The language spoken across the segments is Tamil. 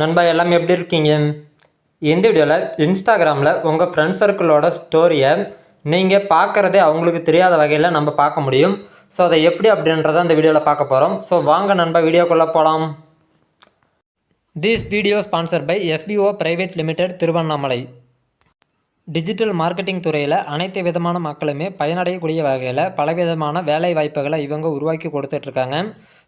நண்பா எல்லாமே எப்படி இருக்கீங்க? இந்த வீடியோவில் இன்ஸ்டாகிராமில் உங்கள் ஃப்ரெண்ட் சர்க்கிளோட ஸ்டோரியை நீங்கள் பார்க்குறதே அவங்களுக்கு தெரியாத வகையில் நம்ம பார்க்க முடியும். ஸோ அதை எப்படி அப்படின்றத அந்த வீடியோவில் பார்க்க போகிறோம் ஸோ வாங்க நண்பா வீடியோக்குள்ளே போகலாம் this video sponsor by SPO private limited Tiruvannamalai digital marketing துறையில் அனைத்து விதமான மக்களுமே பயனடையக்கூடிய வகையில் பலவிதமான வேலை வாய்ப்புகளை இவங்க உருவாக்கி கொடுத்துட்ருக்காங்க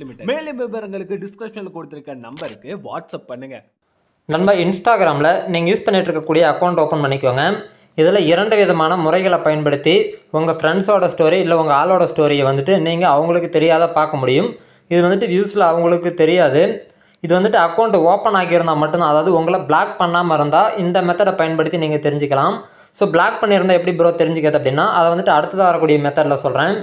limited மேலும் விவரங்களுக்கு டிஸ்கிரிப்ஷன்ல கொடுத்திருக்க நம்பருக்கு வாட்ஸ்அப் பண்ணுங்க. நண்பா இன்ஸ்டாகிராமில் நீங்கள் யூஸ் பண்ணிட்டு இருக்கக்கூடிய அக்கௌண்ட் ஓப்பன் பண்ணிக்கோங்க. இதில் இரண்டு விதமான முறைகளை பயன்படுத்தி உங்கள் ஃப்ரெண்ட்ஸோட ஸ்டோரி இல்லை உங்கள் ஆளோட ஸ்டோரியை வந்துட்டு நீங்கள் அவங்களுக்கு தெரியாத பார்க்க முடியும். இது வந்துட்டு வியூஸில் அவங்களுக்கு தெரியாது. இது வந்துட்டு அக்கௌண்ட் ஓப்பன் ஆகியிருந்தால் மட்டும்தான் அதாவது உங்களை பிளாக் பண்ணாமல் இருந்தால் இந்த மெத்தடை பயன்படுத்தி நீங்கள் தெரிஞ்சுக்கலாம். ஸோ பிளாக் பண்ணியிருந்தால் எப்படி ப்ரோ தெரிஞ்சுக்கிறது அப்படின்னா அதை வந்துட்டு அடுத்ததாக வரக்கூடிய மெத்தடில் சொல்கிறேன்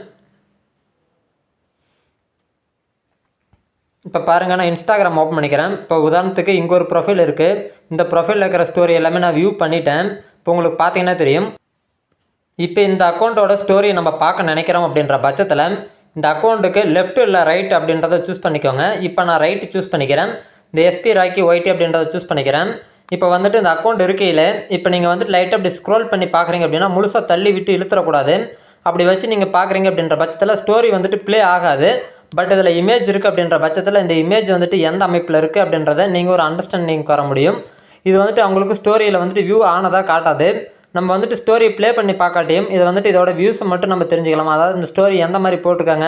இப்போ பாருங்க நான் இன்ஸ்டாகிராம் ஓப்பன் பண்ணிக்கிறேன். இப்போ உதாரணத்துக்கு இங்கே ஒரு ப்ரொஃபைல் இருக்குது இந்த ப்ரொஃபைலில் இருக்கிற ஸ்டோரி எல்லாமே நான் வியூ பண்ணிட்டேன். இப்போ உங்களுக்கு பார்த்தீங்கன்னா தெரியும். இப்போ இந்த அக்கௌண்ட்டோட ஸ்டோரியை நம்ம பார்க்க நினைக்கிறோம் அப்படின்ற பட்சத்தில் இந்த அக்கௌண்ட்டுக்கு லெஃப்ட் இல்லை ரைட் அப்படின்றத சூஸ் பண்ணிக்கோங்க. இப்போ நான் ரைட்டு சூஸ் பண்ணிக்கிறேன். இந்த எஸ்பி ராக்கி ஒயிட்டி அப்படின்றத சூஸ் பண்ணிக்கிறேன். இப்போ வந்துட்டு இந்த அக்கௌண்ட் இருக்கையில் இப்போ நீங்கள் வந்துட்டு லைட்டாக அப்படி ஸ்க்ரோல் பண்ணி பார்க்குறீங்க அப்படின்னா முழுசாக தள்ளி விட்டு இழுத்துறக்கூடாது. அப்படி வச்சு நீங்கள் பார்க்குறீங்க அப்படின்ற பட்சத்தில் ஸ்டோரி வந்துட்டு ப்ளே ஆகாது. பட் இதில் இமேஜ் இருக்குது அப்படின்ற பட்சத்தில் இந்த இமேஜ் வந்துட்டு எந்த அமைப்பில் இருக்குது அப்படின்றத நீங்கள் ஒரு அண்டர்ஸ்டாண்டிங் வர முடியும். இது வந்துட்டு அவங்களுக்கு ஸ்டோரியில் வந்துட்டு வியூ ஆனதாக காட்டாது. நம்ம வந்துட்டு ஸ்டோரி ப்ளே பண்ணி பார்க்காட்டியும் இதை வந்துட்டு இதோட வியூஸை மட்டும் நம்ம தெரிஞ்சுக்கலாம். அதாவது இந்த ஸ்டோரி எந்த மாதிரி போட்டிருக்காங்க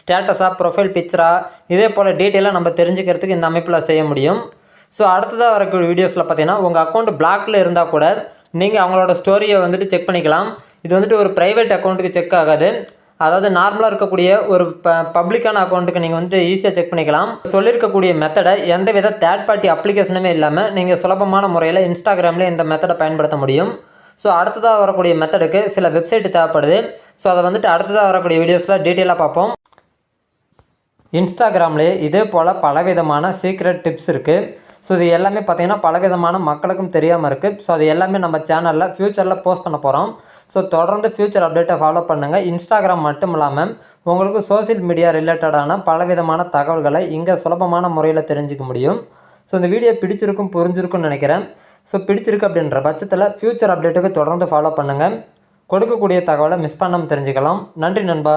ஸ்டேட்டஸாக ப்ரொஃபைல் பிக்சரா இதே போல் டீட்டெயிலாக நம்ம தெரிஞ்சுக்கிறதுக்கு இந்த அமைப்பில் செய்ய முடியும். ஸோ அடுத்ததாக வரக்கூடிய வீடியோஸில் பார்த்தீங்கன்னா உங்கள் அக்கௌண்ட் பிளாக்ல இருந்தால் கூட நீங்கள் அவங்களோட ஸ்டோரியை வந்துட்டு செக் பண்ணிக்கலாம். இது வந்துட்டு ஒரு ப்ரைவேட் அக்கௌண்ட்டுக்கு செக் ஆகாது. அதாவது நார்மலாக இருக்கக்கூடிய ஒரு ப பப்ளிக்கான அக்கௌண்ட்டுக்கு நீங்கள் வந்துட்டு ஈஸியாக செக் பண்ணிக்கலாம். சொல்லியிருக்கக்கூடிய மெத்தடை எந்த வித தேர்ட் பார்ட்டி அப்ளிகேஷனுமே இல்லாமல் நீங்கள் சுலபமான முறையில் இன்ஸ்டாகிராமில் இந்த மெத்தடை பயன்படுத்த முடியும். ஸோ அடுத்ததாக வரக்கூடிய மெத்தடுக்கு சில வெப்சைட் தேவைப்படுது. ஸோ அதை வந்துட்டு அடுத்ததாக வரக்கூடிய வீடியோஸில் டீட்டெயிலாக பார்ப்போம். இன்ஸ்டாகிராம்லேயே இதே போல் பலவிதமான சீக்ரெட் டிப்ஸ் இருக்குது ஸோ இது எல்லாமே பார்த்தீங்கன்னா பலவிதமான மக்களுக்கும் தெரியாமல் இருக்குது ஸோ அது எல்லாமே நம்ம சேனலில் ஃப்யூச்சரில் போஸ்ட் பண்ண போகிறோம் ஸோ தொடர்ந்து ஃப்யூச்சர் அப்டேட்டை ஃபாலோ பண்ணுங்கள் இன்ஸ்டாகிராம் மட்டும் இல்லாமல் உங்களுக்கு சோஷியல் மீடியா ரிலேட்டடான பலவிதமான தகவல்களை இங்கே சுலபமான முறையில் தெரிஞ்சுக்க முடியும். ஸோ இந்த வீடியோ பிடிச்சிருக்கும் புரிஞ்சிருக்கும்னு நினைக்கிறேன். ஸோ பிடிச்சிருக்கு அப்படின்ற பட்சத்தில் ஃப்யூச்சர் அப்டேட்டுக்கு தொடர்ந்து ஃபாலோ பண்ணுங்கள் கொடுக்கக்கூடிய தகவலை மிஸ் பண்ணாமல் தெரிஞ்சுக்கலாம். நன்றி நண்பா.